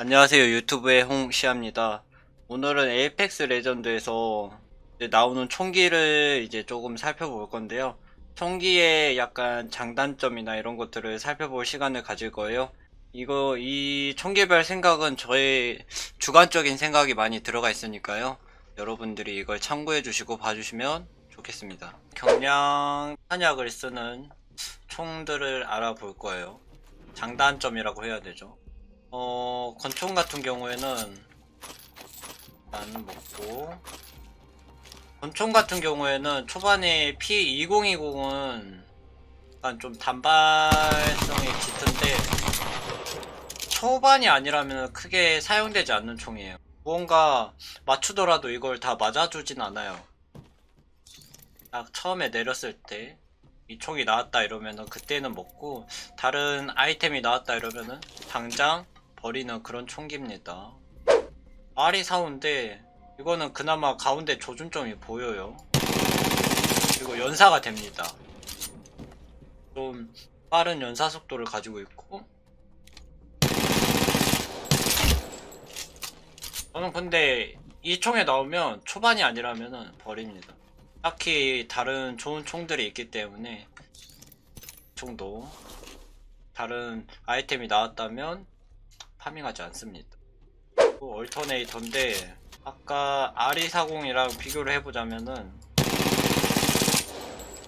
안녕하세요. 유튜브의 홍시아입니다. 오늘은 에이펙스 레전드에서 나오는 총기를 이제 조금 살펴볼 건데요. 총기의 약간 장단점이나 이런 것들을 살펴볼 시간을 가질 거예요. 이거 이 총기별 생각은 저의 주관적인 생각이 많이 들어가 있으니까요. 여러분들이 이걸 참고해 주시고 봐주시면 좋겠습니다. 경량 탄약을 쓰는 총들을 알아볼 거예요. 장단점이라고 해야 되죠 어, 권총 같은 경우에는 일단 먹고 권총 같은 경우에는 초반에 P2020은 약간 좀 단발성이 짙은데 초반이 아니라면 크게 사용되지 않는 총이에요. 무언가 맞추더라도 이걸 다 맞아주진 않아요. 딱 처음에 내렸을 때 이 총이 나왔다 이러면은 그때는 먹고 다른 아이템이 나왔다 이러면은 당장 버리는 그런 총기입니다. 알이 사운데 이거는 그나마 가운데 조준점이 보여요. 그리고 연사가 됩니다. 좀 빠른 연사 속도를 가지고 있고 저는 근데 이 총에 나오면 초반이 아니라면은 버립니다. 딱히 다른 좋은 총들이 있기 때문에 총도 다른 아이템이 나왔다면 파밍하지 않습니다. 또 얼터네이터인데 아까 RE40이랑 비교를 해보자면은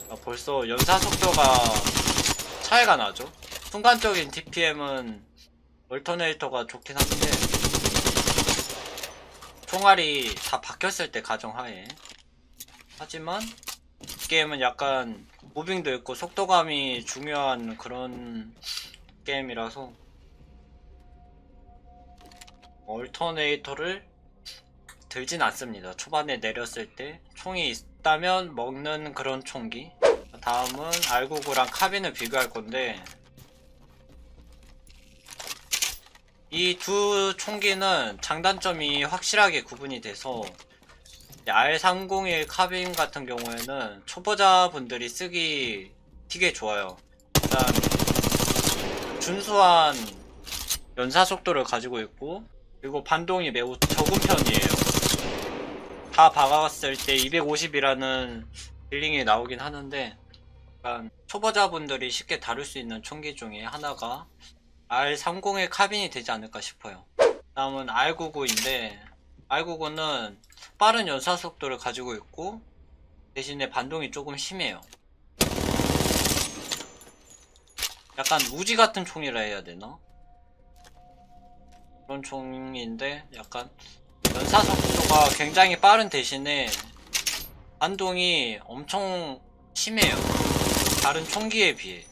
아, 벌써 연사 속도가 차이가 나죠. 순간적인 DPM은 얼터네이터가 좋긴 한데 총알이 다 바뀌었을 때 가정하에 하지만 이 게임은 약간 무빙도 있고 속도감이 중요한 그런 게임이라서 얼터네이터를 들진 않습니다. 초반에 내렸을 때 총이 있다면 먹는 그런 총기. 다음은 R99랑 카빈을 비교할 건데 이 두 총기는 장단점이 확실하게 구분이 돼서 R301 카빈 같은 경우에는 초보자분들이 쓰기 되게 좋아요. 일단 준수한 연사 속도를 가지고 있고 그리고 반동이 매우 적은 편이에요. 다 박았을 때 250이라는 딜링이 나오긴 하는데 약간 초보자분들이 쉽게 다룰 수 있는 총기 중에 하나가 R30의 카빈이 되지 않을까 싶어요. 다음은 R99인데 R99는 빠른 연사 속도를 가지고 있고 대신에 반동이 조금 심해요. 약간 우지 같은 총이라 해야 되나? 그런 총인데 약간 연사 속도가 굉장히 빠른 대신에 반동이 엄청 심해요. 다른 총기에 비해.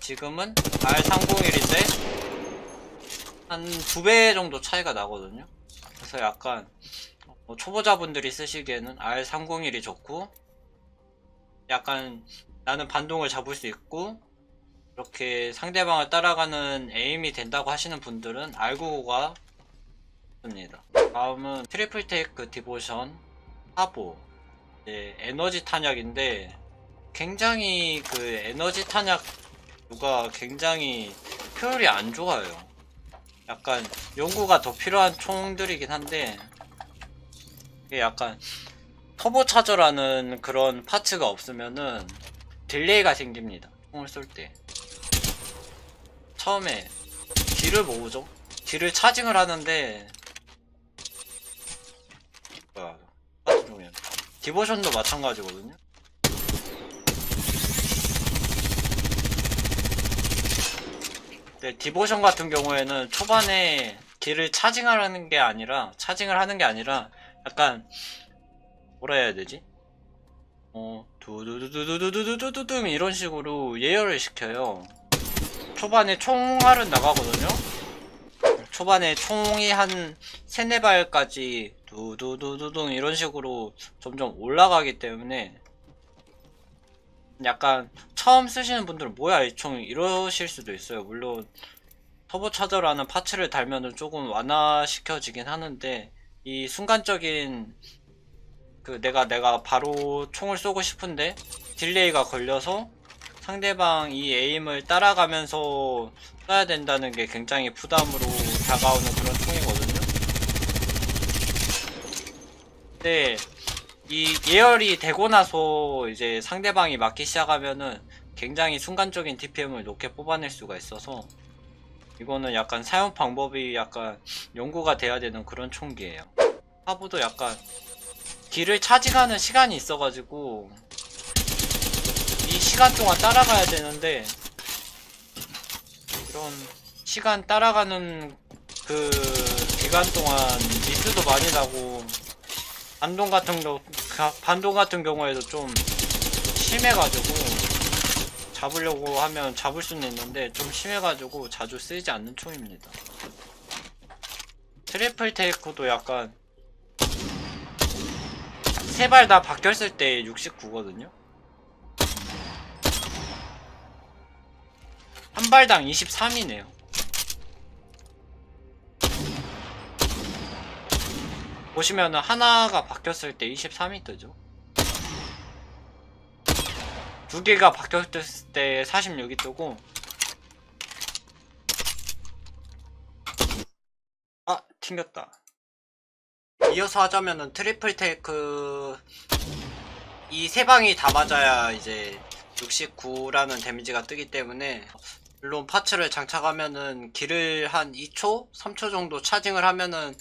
지금은 R301인데 한 두 배 정도 차이가 나거든요. 그래서 약간 뭐 초보자분들이 쓰시기에는 R301이 좋고 약간 나는 반동을 잡을 수 있고 이렇게 상대방을 따라가는 에임이 된다고 하시는 분들은 R99가 좋습니다. 다음은 트리플 테이크 디보션 하보 이제 에너지 탄약인데 굉장히 그 에너지 탄약 누가 굉장히 효율이 안 좋아요. 약간 연구가 더 필요한 총들이긴 한데 이게 약간 터보 차저라는 그런 파츠가 없으면은 딜레이가 생깁니다. 총을 쏠 때. 처음에 딜을 모으죠. 딜을 차징을 하는데 뭐야 종이야. 디보션도 마찬가지거든요. 네, 디보션 같은 경우에는 초반에 딜을 차징하는 게 아니라 차징을 하는 게 아니라 약간 뭐라 해야 되지? 어 두두두두두두두두두 이런 식으로 예열을 시켜요. 초반에 총알은 나가거든요. 초반에 총이 한 세네 발까지 두두두두둥 이런 식으로 점점 올라가기 때문에 약간 처음 쓰시는 분들은 뭐야 이 총 이러실 수도 있어요. 물론 터보 차저라는 파츠를 달면은 조금 완화시켜지긴 하는데 이 순간적인 그 내가 내가 바로 총을 쏘고 싶은데 딜레이가 걸려서 상대방 이 에임을 따라가면서 써야 된다는 게 굉장히 부담으로 다가오는 그런 총이거든요. 근데 이 예열이 되고 나서 이제 상대방이 맞기 시작하면은 굉장히 순간적인 DPM을 높게 뽑아낼 수가 있어서 이거는 약간 사용 방법이 약간 연구가 돼야 되는 그런 총기예요. 하부도 약간 길을 차지하는 시간이 있어가지고 이 시간 동안 따라가야 되는데 이런 시간 따라가는 그 기간 동안 미스도 많이 나고 반동 같은 거 가- 반동 같은 경우에도 좀 심해가지고 잡으려고 하면 잡을 수는 있는데 좀 심해가지고 자주 쓰이지 않는 총입니다. 트리플 테이크도 약간 세 발 다 바뀌었을 때 69거든요. 한 발당 23이네요. 보시면은 하나가 바뀌었을 때 23이 뜨죠. 두 개가 바뀌었을 때 46이 뜨고 아 튕겼다. 이어서 하자면은 트리플 테이크 이 세 방이 다 맞아야 이제 69라는 데미지가 뜨기 때문에 물론 파츠를 장착하면은 길을 한 2초, 3초 정도 차징을 하면은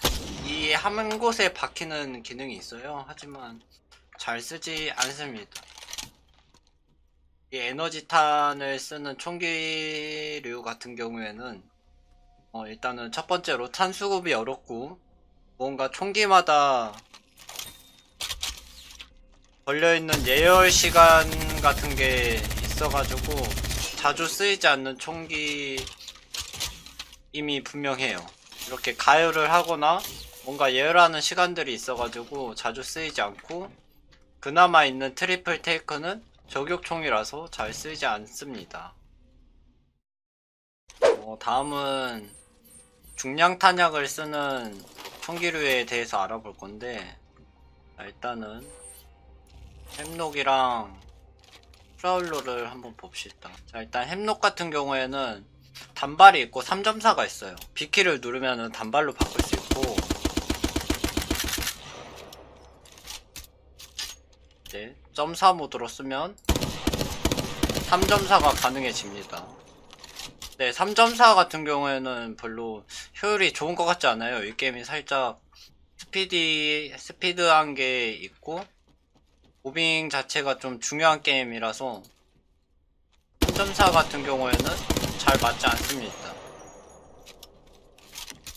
이 한 곳에 박히는 기능이 있어요. 하지만 잘 쓰지 않습니다. 이 에너지탄을 쓰는 총기류 같은 경우에는 어, 일단은 첫 번째로 탄 수급이 어렵고 뭔가 총기마다 걸려있는 예열 시간 같은 게 있어가지고 자주 쓰이지 않는 총기 이미 분명해요. 이렇게 가열을 하거나 뭔가 예열하는 시간들이 있어가지고 자주 쓰이지 않고 그나마 있는 트리플 테이크는 저격총이라서 잘 쓰이지 않습니다. 어, 다음은 중량 탄약을 쓰는 총기류에 대해서 알아볼 건데 자, 일단은 햄록이랑 프라울러를 한번 봅시다. 자 일단 햄록 같은 경우에는 단발이 있고 3.4가 있어요. B키를 누르면은 단발로 바꿀 수 있고 이제 점사 모드로 쓰면 3.4가 가능해집니다. 네, 3.4 같은 경우에는 별로 효율이 좋은 것 같지 않아요. 이 게임이 살짝 스피디, 스피드한 게 있고, 무빙 자체가 좀 중요한 게임이라서, 3.4 같은 경우에는 잘 맞지 않습니다.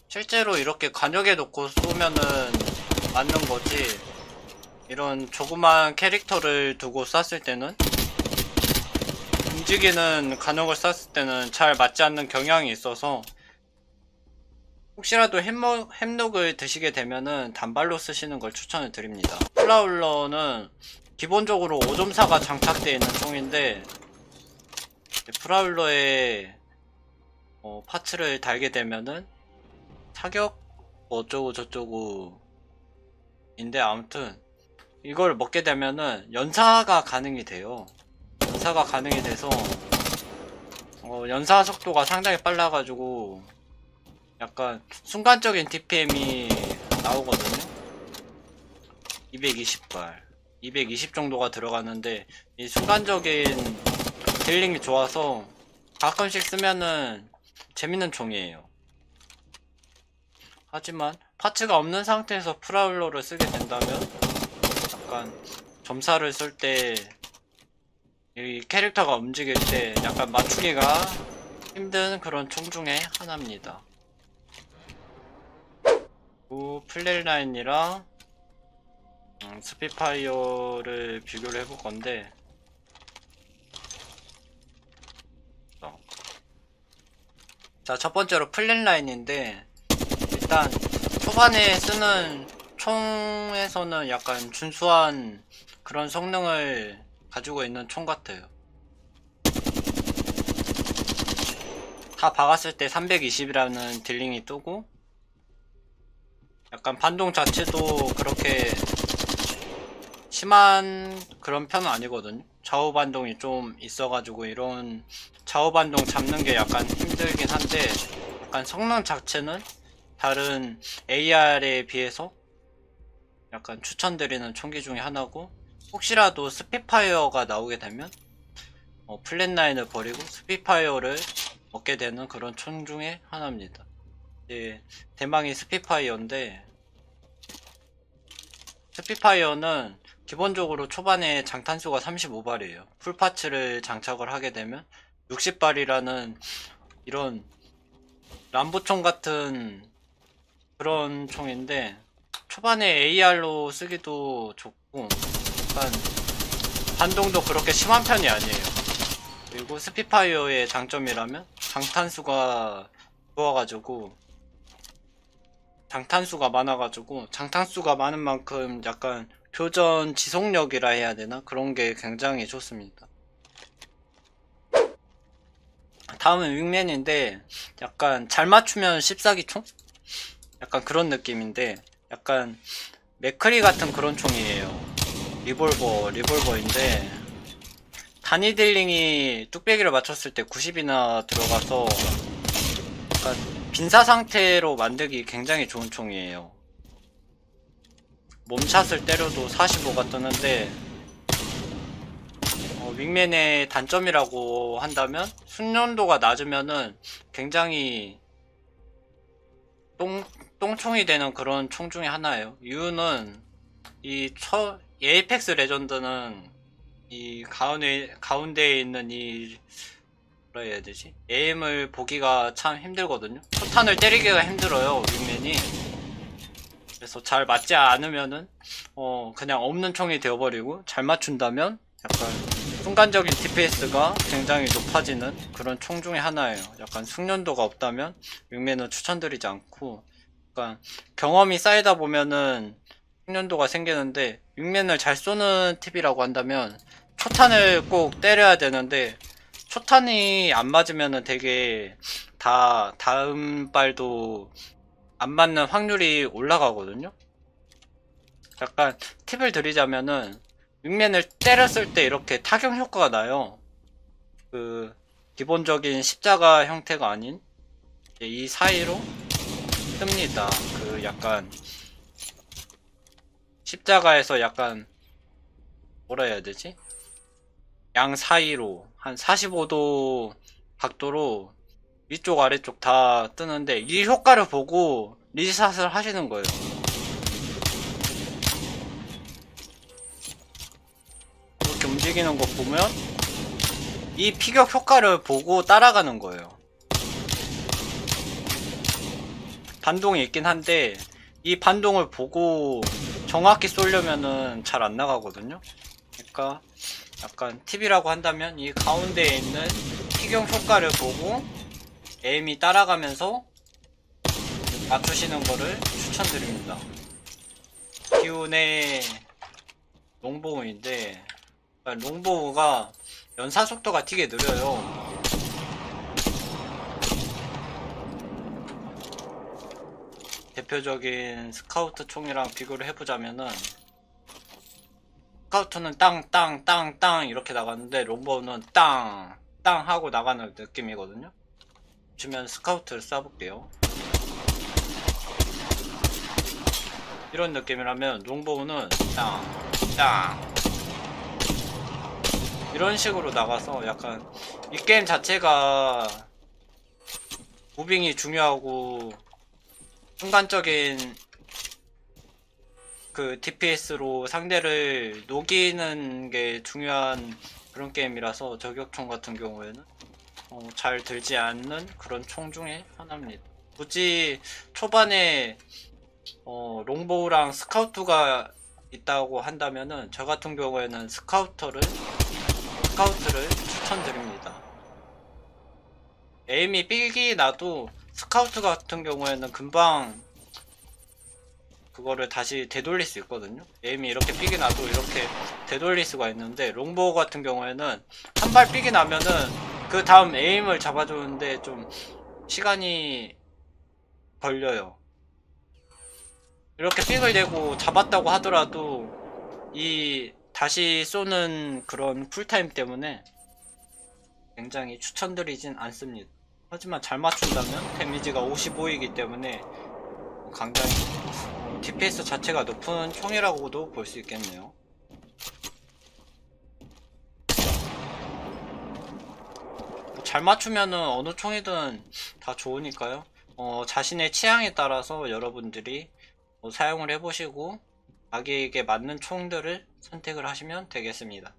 실제로 이렇게 관역에 놓고 쏘면은 맞는 거지, 이런 조그만 캐릭터를 두고 쐈을 때는 움직이는 간혹을 쐈을 때는 잘 맞지 않는 경향이 있어서 혹시라도 햄로, 햄록을 드시게 되면은 단발로 쓰시는 걸 추천을 드립니다. 플라울러는 기본적으로 5.4가 장착되어 있는 총인데 플라울러에 어, 파츠를 달게 되면은 사격 뭐 어쩌고 저쩌고 인데 아무튼 이걸 먹게 되면은 연사가 가능이 돼요. 연사가 가능이 돼서 어, 연사 속도가 상당히 빨라가지고 약간 순간적인 DPM이 나오거든요. 220발, 220 정도가 들어가는데 이 순간적인 딜링이 좋아서 가끔씩 쓰면은 재밌는 총이에요. 하지만 파츠가 없는 상태에서 프라울러를 쓰게 된다면 약간 점사를 쓸 때 이 캐릭터가 움직일 때 약간 맞추기가 힘든 그런 총 중에 하나입니다. 그 플레이라인이랑 음, 스피파이어를 비교를 해볼 건데 어. 자, 첫 번째로 플랫라인인데 일단 초반에 쓰는 총에서는 약간 준수한 그런 성능을 가지고 있는 총 같아요. 다 박았을 때 320이라는 딜링이 뜨고 약간 반동 자체도 그렇게 심한 그런 편은 아니거든요. 좌우 반동이 좀 있어가지고 이런 좌우 반동 잡는 게 약간 힘들긴 한데 약간 성능 자체는 다른 AR에 비해서 약간 추천드리는 총기 중에 하나고 혹시라도 스피파이어가 나오게 되면 어, 플랫9을 버리고 스피파이어를 얻게 되는 그런 총 중에 하나입니다. 이제 대망이 스피파이어인데 스피파이어는 기본적으로 초반에 장탄수가 35발이에요. 풀파츠를 장착을 하게 되면 60발이라는 이런 람보총 같은 그런 총인데 초반에 AR로 쓰기도 좋고 약간 반동도 그렇게 심한 편이 아니에요. 그리고 스피파이어의 장점이라면 장탄수가 좋아가지고 장탄수가 많아가지고 장탄수가 많은 만큼 약간 교전 지속력이라 해야 되나 그런 게 굉장히 좋습니다. 다음은 윙맨인데 약간 잘 맞추면 14기 총? 약간 그런 느낌인데 약간 맥크리 같은 그런 총이에요. 리볼버 리볼버인데 단위 딜링이 뚝배기를 맞췄을 때 90이나 들어가서 약간 빈사 상태로 만들기 굉장히 좋은 총이에요. 몸샷을 때려도 45가 뜨는데 어, 윙맨의 단점이라고 한다면 숙련도가 낮으면은 굉장히 똥, 똥총이 되는 그런 총 중에 하나예요. 이유는 이 처, 이 에이펙스 레전드는 이 가운데, 가운데에 있는 이 뭐라 해야 되지? 에임을 보기가 참 힘들거든요. 포탄을 때리기가 힘들어요, 윙맨이. 그래서 잘 맞지 않으면은 어 그냥 없는 총이 되어버리고 잘 맞춘다면 약간 순간적인 DPS가 굉장히 높아지는 그런 총 중에 하나예요. 약간 숙련도가 없다면 윙맨은 추천드리지 않고 약간 경험이 쌓이다 보면은 숙련도가 생기는데 윙맨을 잘 쏘는 팁이라고 한다면 초탄을 꼭 때려야 되는데 초탄이 안 맞으면은 되게 다 다음 발도 안 맞는 확률이 올라가거든요. 약간 팁을 드리자면은 윙맨을 때렸을 때 이렇게 타격 효과가 나요. 그 기본적인 십자가 형태가 아닌 이 사이로 뜹니다. 그 약간 십자가에서 약간 뭐라 해야 되지? 양 사이로 한 45도 각도로 위쪽 아래쪽 다 뜨는데 이 효과를 보고 리샷을 하시는 거예요. 이렇게 움직이는 거 보면 이 피격 효과를 보고 따라가는 거예요. 반동이 있긴 한데 이 반동을 보고 정확히 쏘려면은 잘 안 나가거든요. 그러니까 약간 팁이라고 한다면 이 가운데에 있는 피격 효과를 보고 에임이 따라가면서 맞추시는 거를 추천드립니다. 기운의 롱보우인데 롱보우가 연사 속도가 되게 느려요. 대표적인 스카우트 총이랑 비교를 해보자면은 스 카우트는 땅, 땅, 땅, 땅 이렇게 나가는데 롱보우는 땅, 땅 하고 나가는 느낌이거든요. 주면 스카우트를 쏴볼게요. 이런 느낌이라면 롱보우는 땅, 땅 이런 식으로 나가서 약간 이 게임 자체가 무빙이 중요하고 순간적인 그 DPS로 상대를 녹이는 게 중요한 그런 게임이라서 저격총 같은 경우에는 어, 잘 들지 않는 그런 총 중에 하나입니다. 굳이 초반에 어, 롱보우랑 스카우트가 있다고 한다면은 저 같은 경우에는 스카우터를 스카우트를 추천드립니다. 에임이 삐기 나도 스카우트 같은 경우에는 금방 그거를 다시 되돌릴 수 있거든요. 에임이 이렇게 삐기 나도 이렇게 되돌릴 수가 있는데 롱보우 같은 경우에는 한발 삐기 나면은 그 다음 에임을 잡아주는데 좀 시간이 걸려요. 이렇게 삑을 대고 잡았다고 하더라도 이 다시 쏘는 그런 쿨타임 때문에 굉장히 추천드리진 않습니다. 하지만 잘 맞춘다면 데미지가 55이기 때문에 굉장히 DPS 자체가 높은 총이라고도 볼 수 있겠네요. 뭐 잘 맞추면은 어느 총이든 다 좋으니까요. 어, 자신의 취향에 따라서 여러분들이 뭐 사용을 해보시고 자기에게 맞는 총들을 선택을 하시면 되겠습니다.